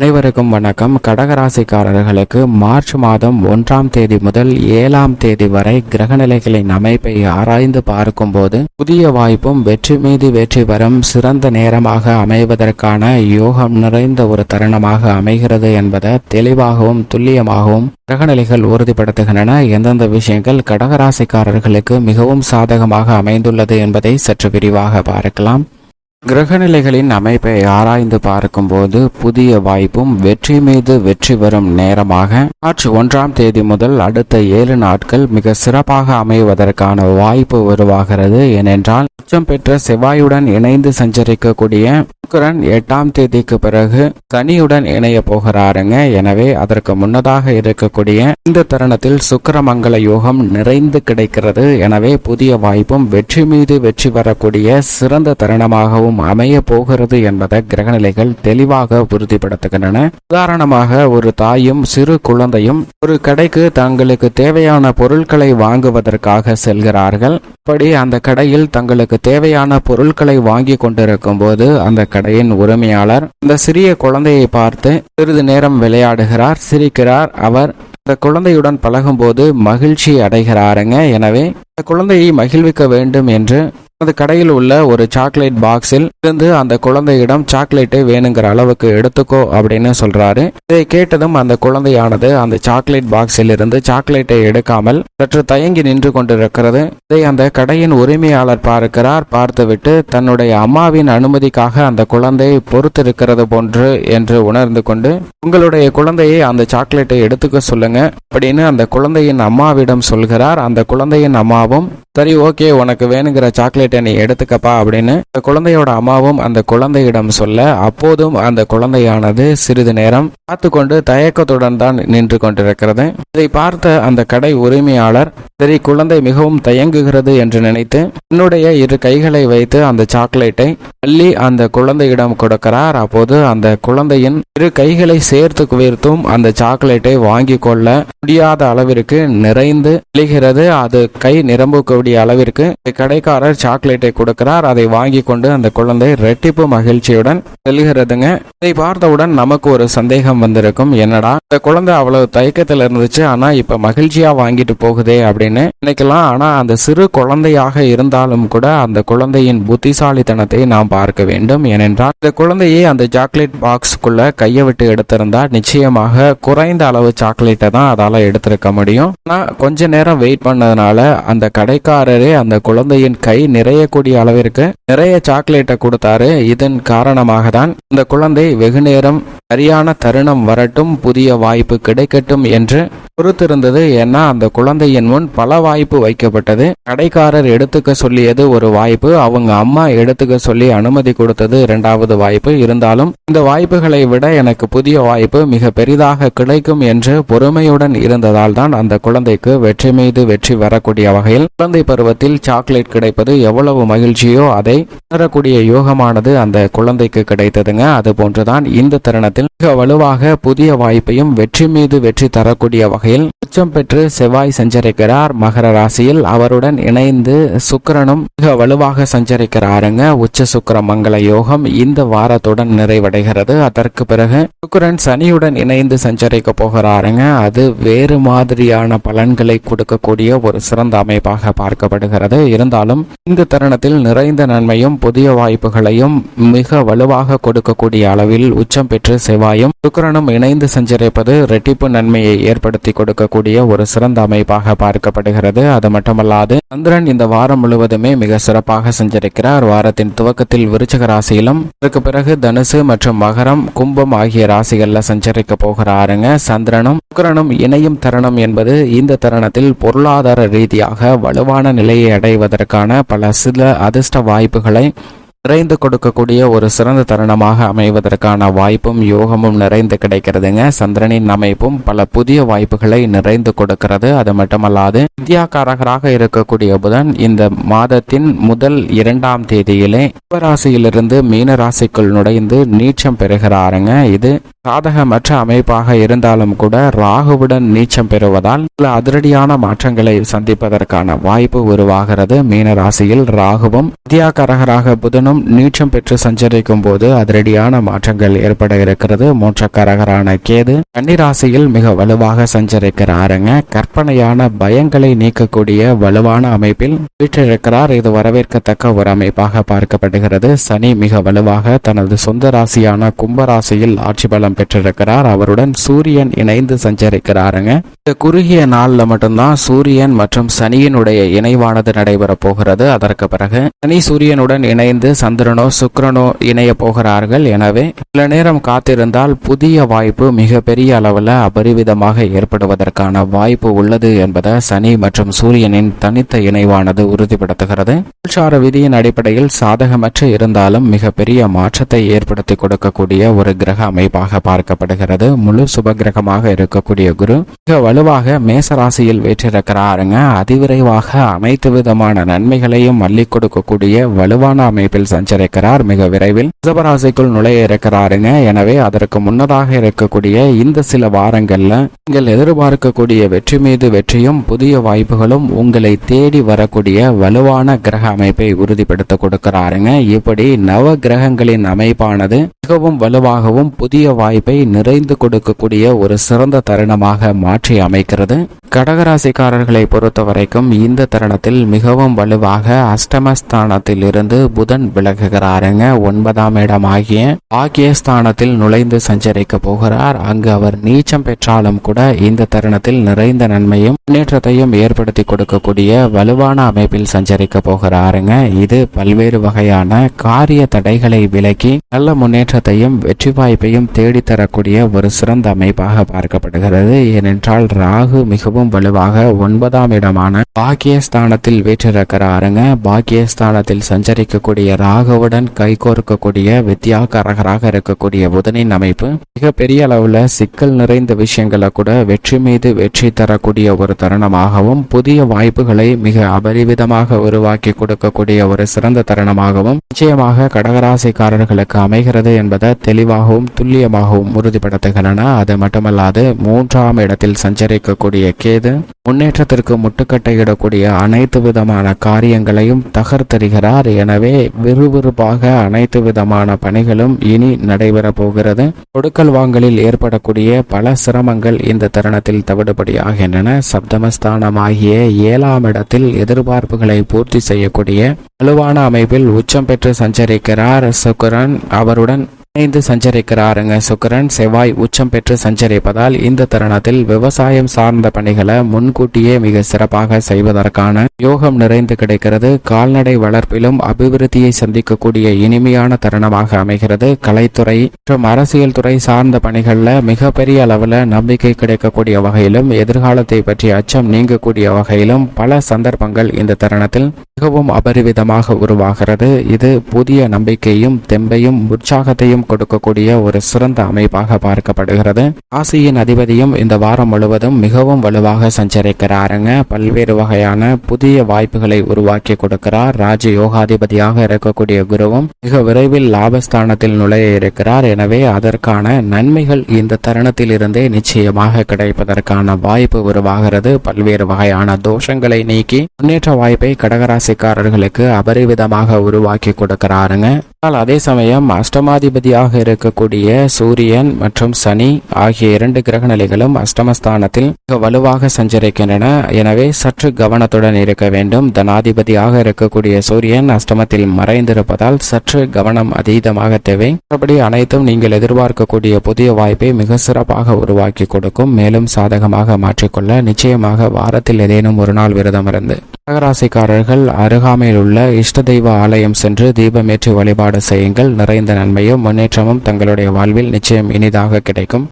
அனைவருக்கும் வணக்கம். கடகராசிக்காரர்களுக்கு மார்ச் மாதம் ஒன்றாம் தேதி முதல் ஏழாம் தேதி வரை கிரகநிலைகளின் அமைப்பை ஆராய்ந்து பார்க்கும்போது புதிய வாய்ப்பும் வெற்றி மீது வெற்றி வரும் சிறந்த நேரமாக அமைவதற்கான யோகம் நிறைந்த ஒரு தருணமாக அமைகிறது என்பதை தெளிவாகவும் துல்லியமாகவும் கிரகநிலைகள் உறுதிப்படுத்துகின்றன. எந்தெந்த விஷயங்கள் கடகராசிக்காரர்களுக்கு மிகவும் சாதகமாக அமைந்துள்ளது என்பதை சற்று விரிவாக பார்க்கலாம். கிரகநிலைகளின் அமைப்பை ஆராய்ந்து பார்க்கும்போது புதிய வாய்ப்பும் வெற்றி மீது வெற்றி வரும் நேரமாக மார்ச் ஒன்றாம் தேதி முதல் அடுத்த ஏழு நாட்கள் மிக சிறப்பாக அமைவதற்கான வாய்ப்பு உருவாகிறது. ஏனென்றால் உச்சம் பெற்ற செவ்வாயுடன் இணைந்து சஞ்சரிக்கக்கூடிய சுக்கிரன் எட்டாம் தேதிக்கு பிறகு சனியுடன் இணைய போகிறாருங்க. எனவே அதற்கு முன்னதாக இருக்கக்கூடிய இந்த தருணத்தில் சுக்கரமங்கல யோகம் நிறைந்து கிடைக்கிறது. எனவே புதிய வாய்ப்பும் வெற்றி மீது வெற்றி வரக்கூடிய சிறந்த தருணமாகவும் அமைய போகிறது என்பதை கிரகநிலைகள் தெளிவாக உறுதிப்படுத்துகின்றன. உதாரணமாக ஒரு தாயும் சிறு குழந்தையும் ஒரு கடைக்கு தங்களுக்கு தேவையான பொருட்களை வாங்குவதற்காக செல்கிறார்கள். அப்படி அந்த கடையில் தங்களுக்கு தேவையான பொருட்களை வாங்கி கொண்டிருக்கும் போது அந்த கடையின் உரிமையாளர் அந்த சிறிய குழந்தையை பார்த்து சிறிது நேரம் விளையாடுகிறார் சிரிக்கிறார். அவர் அந்த குழந்தையுடன் பழகும்போது மகிழ்ச்சி அடைகிறாருங்க. எனவே அந்த குழந்தையை மகிழ்விக்க வேண்டும் என்று அந்த கடையில் உள்ள ஒரு சாக்லேட் பாக்ஸில் இருந்து அந்த குழந்தையிடம் சாக்லேட்டை வேணுங்கிற அளவுக்கு எடுத்துக்கோ அப்படின்னு சொல்றாரு. இதை கேட்டதும் அந்த குழந்தையானது அந்த சாக்லேட் பாக்ஸில் இருந்து சாக்லேட்டை எடுக்காமல் சற்று தயங்கி நின்று கொண்டிருக்கிறது. இதை அந்த கடையின் உரிமையாளர் பார்க்கிறார். பார்த்துவிட்டு தன்னுடைய அம்மாவின் அனுமதிக்காக அந்த குழந்தை பொறுத்திருக்கிறது போன்று என்று உணர்ந்து கொண்டு உங்களுடைய குழந்தையை அந்த சாக்லேட்டை எடுத்துக்க சொல்லுங்க அப்படின்னு அந்த குழந்தையின் அம்மாவிடம் சொல்கிறார். அந்த குழந்தையின் அம்மாவும் சரி ஓகே உனக்கு வேணுங்கிற சாக்லேட்டை நீ எடுத்துக்கப்பா அப்படின்னு அந்த குழந்தையோட அம்மாவும் அந்த குழந்தையிடம் சொல்ல அப்போதும் அந்த குழந்தையானது சிறிது நேரம் பார்த்து கொண்டு தயக்கத்துடன் தான் நின்று கொண்டிருக்கிறது. இதை பார்த்த அந்த கடை உரிமையாளர் சரி குழந்தை மிகவும் தயங்குகிறது என்று நினைத்து என்னுடைய இரு கைகளை வைத்து அந்த சாக்லேட்டை அள்ளி அந்த குழந்தையிடம் கொடுக்கிறார். அப்போது அந்த குழந்தையின் இரு கைகளை சேர்த்து குவிர்த்தும் அந்த சாக்லேட்டை வாங்கி கொள்ள முடியாத அளவிற்கு நிறைந்து விழுகிறது அது கை நிரம்புக்கு நிரம்பக்கூடிய அளவிற்கு கடைக்காரர் சாக்லேட்டை கொடுக்கிறார். அதை வாங்கி கொண்டு அந்த குழந்தை ரெட்டிப்பு மகிழ்ச்சியுடன் செல்கிறதுங்க. இதை பார்த்தவுடன் நமக்கு ஒரு சந்தேகம் வந்திருக்கும். என்னடா இந்த குழந்தை அவ்வளவு தயக்கத்தில் இருந்துச்சு ஆனா இப்ப மகிழ்ச்சியா வாங்கிட்டு போகுதே அப்படின்னு நினைக்கலாம். ஆனா அந்த சிறு குழந்தையாக இருந்தாலும் கூட அந்த குழந்தையின் புத்திசாலித்தனத்தை நாம் பார்க்க வேண்டும். ஏனென்றால் இந்த குழந்தையை அந்த சாக்லேட் பாக்ஸ்க்குள்ள கையை விட்டு எடுத்திருந்தா நிச்சயமாக குறைந்த அளவு சாக்லேட்டை தான் அதால எடுத்திருக்க முடியும். ஆனா கொஞ்ச நேரம் வெயிட் பண்ணதுனால அந்த கடைக்காரரே அந்த குழந்தையின் கை நிறையக்கூடிய அளவிற்கு நிறைய சாக்லேட்டை கொடுத்தாரு. இதன் காரணமாக தான் இந்த குழந்தை வெகு நேரம் சரியான தருணம் வரட்டும் புதிய வாய்ப்பு கிடைக்கட்டும் என்று பொறுத்திருந்தது ஏன்னா அந்த குழந்தையின் முன் பல வாய்ப்பு வைக்கப்பட்டது. கடைக்காரர் எடுத்துக்க சொல்லியது ஒரு வாய்ப்பு அவங்க அம்மா எடுத்துக்க சொல்லி அனுமதி கொடுத்தது இரண்டாவது வாய்ப்பு. இருந்தாலும் இந்த வாய்ப்புகளை விட எனக்கு புதிய வாய்ப்பு மிக பெரிதாக கிடைக்கும் என்று பொறுமையுடன் இருந்ததால் தான் அந்த குழந்தைக்கு வெற்றி மீது வெற்றி வரக்கூடிய வகையில் குழந்தை பருவத்தில் சாக்லேட் கிடைப்பது எவ்வளவு மகிழ்ச்சியோ அதை உணரக்கூடிய யோகமானது அந்த குழந்தைக்கு கிடைத்ததுங்க. அது போன்றுதான் இந்த தருணத்தில் மிக வலுவாக புதிய வாய்ப்பையும் வெற்றி மீது வெற்றி தரக்கூடிய வகையில் April உச்சம் பெற்று செவ்வாய் சஞ்சரிக்கிறார். மகர ராசியில் அவருடன் இணைந்து சுக்கிரனும் மிக வலுவாக சஞ்சரிக்கிறாருங்க. உச்ச சுக்கர மங்கள யோகம் இந்த வாரத்துடன் நிறைவடைகிறது. அதற்கு பிறகு சுக்கரன் சனியுடன் இணைந்து சஞ்சரிக்க போகிறாருங்க. அது வேறு மாதிரியான பலன்களை கொடுக்கக்கூடிய ஒரு சிறந்த அமைப்பாக பார்க்கப்படுகிறது. இருந்தாலும் இந்த தருணத்தில் நிறைந்த நன்மையும் புதிய வாய்ப்புகளையும் மிக வலுவாக கொடுக்கக்கூடிய அளவில் உச்சம் பெற்று செவ்வாயும் சுக்கரனும் இணைந்து சஞ்சரிப்பது ரெட்டிப்பு நன்மையை ஏற்படுத்தி கொடுக்கக்கூடிய ஒரு சிறந்த அமைப்பாக பார்க்கப்படுகிறது. அது மட்டுமல்லாது சந்திரன் இந்த வாரம் முழுவதுமே மிக சிறப்பாக சஞ்சரிக்கிறார். வாரத்தின் துவக்கத்தில் விருச்சக ராசியிலும் அதற்கு பிறகு தனுசு மற்றும் மகரம் கும்பம் ஆகிய ராசிகள்ல சஞ்சரிக்க போகிறாருங்க. சந்திரனும் சுக்கிரனும் இணையும் தருணம் என்பது இந்த தருணத்தில் பொருளாதார ரீதியாக வலுவான நிலையை அடைவதற்கான பல சில அதிர்ஷ்ட வாய்ப்புகளை நிறைந்து கொடுக்கக்கூடிய ஒரு சிறந்த தருணமாக அமைவதற்கான வாய்ப்பும் யோகமும் நிறைந்து கிடைக்கிறதுங்க. சந்திரனின் அமைப்பும் பல புதிய வாய்ப்புகளை நிறைந்து கொடுக்கிறது. அது மட்டுமல்லாது வித்யாகாரகராக இருக்கக்கூடிய புதன் இந்த மாதத்தின் முதல் இரண்டாம் தேதியிலே கும்பராசியிலிருந்து மீன ராசிக்குள் நுழைந்து நீச்சம் பெறுகிறாருங்க. இது சாதகமற்ற அமைப்பாக இருந்தாலும் கூட ராகுவுடன் நீச்சம் பெறுவதால் சில அதிரடியான மாற்றங்களை சந்திப்பதற்கான வாய்ப்பு உருவாகிறது. மீன ராசியில் ராகுவும் வித்யாகாரகராக புதனும் சுக்கிரனும் நீச்சம் பெற்று சஞ்சரிக்கும் போது அதிரடியான மாற்றங்கள் ஏற்பட இருக்கிறது. மூச்சக்காரகரான கேது கன்னிராசியில் மிக வலுவாக சஞ்சரிக்கிறாருங்க. கற்பனையான பயங்களை நீக்கக்கூடிய வலுவான அமைப்பில் வீற்றிருக்கிறார். இது வரவேற்கத்தக்க ஒரு அமைப்பாக பார்க்கப்படுகிறது. சனி மிக வலுவாக தனது சொந்த ராசியான கும்பராசியில் ஆட்சி பலம் பெற்றிருக்கிறார். அவருடன் சூரியன் இணைந்து சஞ்சரிக்கிறாருங்க. இந்த குறுகிய நாள்ல மட்டும்தான் சூரியன் மற்றும் சனியினுடைய இணைவானது நடைபெற போகிறது. அதற்கு பிறகு சனி சூரியனுடன் இணைந்து சந்திரனோ சுக்கிரனோ இணைய போகிறார்கள். எனவே சில நேரம் காத்திருந்தால் புதிய வாய்ப்பு மிக பெரிய அளவில் அபரிவிதமாக ஏற்படுவதற்கான வாய்ப்பு உள்ளது என்பதை சனி மற்றும் சூரியனின் தனித்த இணைவானது உறுதிப்படுத்துகிறது. கோல்சார விதியின் அடிப்படையில் சாதகமற்று இருந்தாலும் மிகப்பெரிய மாற்றத்தை ஏற்படுத்தி கொடுக்கக்கூடிய ஒரு கிரக அமைப்பாக பார்க்கப்படுகிறது. முழு சுப கிரகமாக இருக்கக்கூடிய குரு மிக வலுவாக மேசராசியில் வீற்றிருக்கிறாருங்க. அதிவிரைவாக அனைத்து விதமான நன்மைகளையும் மல்லிக் கொடுக்கக்கூடிய வலுவான அமைப்பில் சஞ்சரிக்கிறார். மிக விரைவில் ரிஷபராசிக்குள் நுழைய இருக்கிறாருங்க எனவே அதற்கு முன்னதாக இருக்கக்கூடிய இந்த சில வாரங்கள்ல நீங்கள் எதிர்பார்க்கக்கூடிய வெற்றி மீது வெற்றியும் புதிய வாய்ப்புகளும் உங்களை தேடி வரக்கூடிய வலுவான கிரக அமைப்பை உறுதிப்படுத்த கொடுக்கிறாருங்க. இப்படி நவ கிரகங்களின் அமைப்பானது மிகவும் வலுவாகவும் புதிய வாய்ப்பை நிறைந்து கொடுக்கக்கூடிய ஒரு சிறந்த தருணமாக மாற்றி அமைக்கிறது. கடகராசிக்காரர்களை பொறுத்த வரைக்கும் இந்த தருணத்தில் மிகவும் வலுவாக அஷ்டமஸ்தானத்தில் இருந்து புதன் விலகுகிறாருங்க. ஒன்பதாம் இடமாகிய பாக்கியஸ்தானத்தில் நுழைந்து சஞ்சரிக்க போகிறார். அங்கு அவர் நீச்சம் பெற்றாலும் கூட இந்த தருணத்தில் நிறைந்த நன்மையும் முன்னேற்றத்தையும் ஏற்படுத்தி கொடுக்கக்கூடிய வலுவான அமைப்பில் சஞ்சரிக்க போகிறாருங்க. இது பல்வேறு வகையான காரிய தடைகளை விலக்கி நல்ல முன்னேற்ற முன்னேற்றத்தையும் வெற்றி வாய்ப்பையும் தேடித்தரக்கூடிய ஒரு சிறந்த அமைப்பாக பார்க்கப்படுகிறது. ஏனென்றால் ராகு மிகவும் வலுவாக ஒன்பதாம் இடமான பாக்கியஸ்தானத்தில் வீற்றிருக்கிறாருங்க. பாக்கியஸ்தானத்தில் சஞ்சரிக்கக்கூடிய ராகுவுடன் கைகோர்க்கக்கூடிய வித்யாகரகராக இருக்கக்கூடிய புதனின் அமைப்பு மிக பெரிய அளவுல சிக்கல் நிறைந்த விஷயங்களை கூட வெற்றி மீது வெற்றி தரக்கூடிய ஒரு தருணமாகவும் புதிய வாய்ப்புகளை மிக அபரிவிதமாக உருவாக்கி கொடுக்கக்கூடிய ஒரு சிறந்த தருணமாகவும் நிச்சயமாக கடகராசிக்காரர்களுக்கு அமைகிறது என்பதை தெளிவாகவும் துல்லியமாகவும் உறுதிப்படுத்துகின்றன. அது மட்டுமல்லாது மூன்றாம் இடத்தில் சஞ்சரிக்கக்கூடிய கேது முன்னேற்றத்திற்கு முட்டுக்கட்டையிடக்கூடிய அனைத்து விதமான காரியங்களையும் தகர்த்தெறிகிறார். எனவே விறுவிறுப்பாக அனைத்து விதமான பணிகளும் இனி நடைபெற போகிறது. கொடுக்கல் வாங்கலில் ஏற்படக்கூடிய பல சிரமங்கள் இந்த தருணத்தில் தவிடுபடியாகின்றன. சப்தமஸ்தானமாகிய ஏழாம் இடத்தில் எதிர்பார்ப்புகளை பூர்த்தி செய்யக்கூடிய வலுவான அமைப்பில் உச்சம் பெற்று சஞ்சரிக்கிறார் சுக்கரன். அவருடன் இணைந்து சஞ்சரிக்கிறாருங்க. சுக்கரன் செவ்வாய் உச்சம் பெற்று சஞ்சரிப்பதால் இந்த தருணத்தில் விவசாயம் சார்ந்த பணிகளை முன்கூட்டியே மிக சிறப்பாக செய்வதற்கான யோகம் நிறைந்து கிடைக்கிறது. கால்நடை வளர்ப்பிலும் அபிவிருத்தியை சந்திக்கக்கூடிய இனிமையான தருணமாக அமைகிறது. கலைத்துறை மற்றும் அரசியல் துறை சார்ந்த பணிகளில் மிகப்பெரிய அளவில் நம்பிக்கை கிடைக்கக்கூடிய வகையிலும் எதிர்காலத்தை பற்றிய அச்சம் நீங்கக்கூடிய வகையிலும் பல சந்தர்ப்பங்கள் இந்த தருணத்தில் மிகவும் அபரிவிதமாக உருவாகிறது. இது புதிய நம்பிக்கையும் தெம்பையும் உற்சாகத்தையும் கொடுக்கக்கூடிய ஒரு சிறந்த அமைப்பாக பார்க்கப்படுகிறது. ராசியின் அதிபதியும் இந்த வாரம் முழுவதும் மிகவும் வலுவாக சஞ்சரிக்கிறாருங்க. பல்வேறு வகையான புதிய வாய்ப்புகளை உருவாக்கி கொடுக்கிறார். ராஜ யோகாதிபதியாக இருக்கக்கூடிய குருவும் மிக விரைவில் லாபஸ்தானத்தில் நுழைய இருக்கிறார். எனவே அதற்கான நன்மைகள் இந்த தருணத்தில் இருந்தே நிச்சயமாக கிடைப்பதற்கான வாய்ப்பு உருவாகிறது. பல்வேறு வகையான தோஷங்களை நீக்கி முன்னேற்ற வாய்ப்பை கடகராசிக்காரர்களுக்கு அபரிவிதமாக உருவாக்கி கொடுக்கிறாருங்க. ஆனால் அதே சமயம் அஷ்டமாதிபதியாக இருக்கக்கூடிய சூரியன் மற்றும் சனி ஆகிய இரண்டு கிரக நிலைகளும் அஷ்டமஸ்தானத்தில் மிக வலுவாக சஞ்சரிக்கின்றன. எனவே சற்று கவனத்துடன் இருக்க வேண்டும். தனாதிபதியாக இருக்கக்கூடிய சூரியன் அஷ்டமத்தில் மறைந்திருப்பதால் சற்று கவனம் அதீதமாக தேவை. மற்றபடி அனைத்தும் நீங்கள் எதிர்பார்க்கக்கூடிய புதிய வாய்ப்பை மிக சிறப்பாக உருவாக்கி கொடுக்கும். மேலும் சாதகமாக மாற்றிக்கொள்ள நிச்சயமாக வாரத்தில் ஏதேனும் ஒரு நாள் விரதம் இருந்து கடகராசிக்காரர்கள் அருகாமையில் உள்ள இஷ்ட தெய்வ ஆலயம் சென்று தீபமேற்றி வழிபாடு செய்யுங்கள். நிறைந்த நன்மையும் முன்னேற்றமும் தங்களுடைய வாழ்வில் நிச்சயம் இனிதாக கிடைக்கும்.